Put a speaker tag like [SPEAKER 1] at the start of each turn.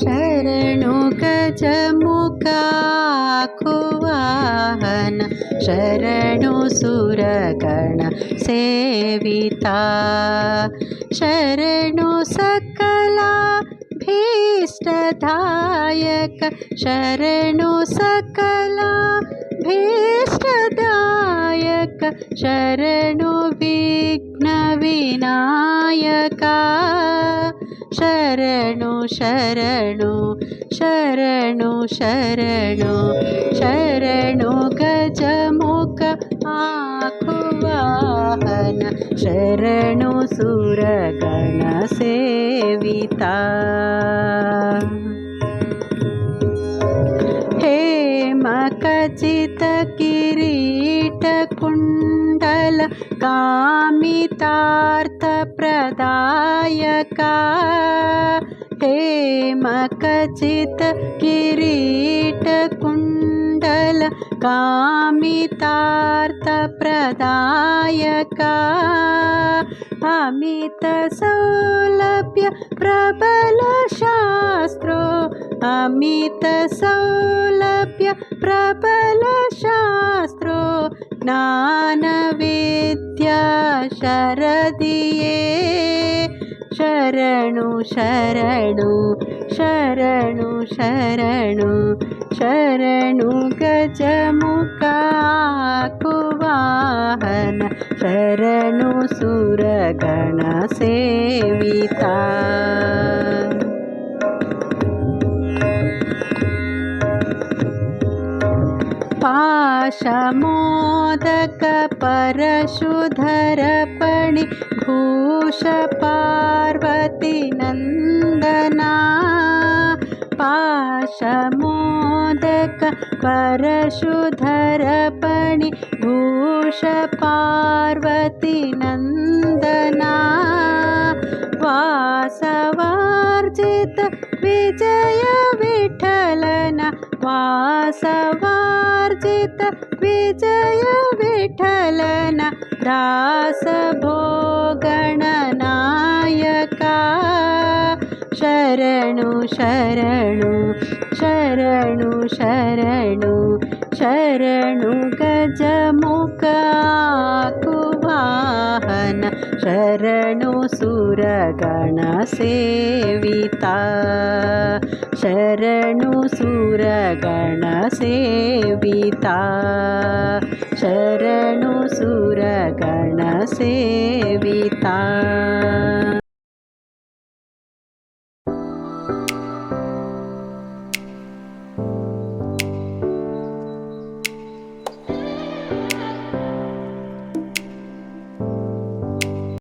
[SPEAKER 1] शरणु गजमुखाखुवाहन शरणु सुरगण सेविता। शरणु सकला भीष्टदायक शरणु सकला भीष्टदायक शरणु विघ्नविनायका शरणु शरणु शरणु शरणु शरणु गजमुख आखुवाहन हे मकचितकिरीटकुण्डल कामितार्थप्रदायका। हे मकचितकिरीटकुण्डल कामितार्थप्रदायका। अमितसौलभ्य प्रबलशास्त्रो। अमितसौलभ्य प्रबलशास्त्रो ज्ञानविद्या शरदिये। शरणु शरणु शरणु शरणु शरणु गजमुखाकुवाहन। शरणु सुरगणसेविता पाशमोदकपरशुधरपणि भूषपार्वतीनन्दना पाशमोदकपरशुधरपणि भूषपार्वतीनन्दना वासवार्जित विजय विठ्ठलना विजय विठ्ठलना दासभोगणनायका शरणु शरणु शरणु शरणु शरणु गजमुखाकुवाहन शरणु सुरगणसेविता शरणु सुरगणसेविता शरणु सुरगणसेविता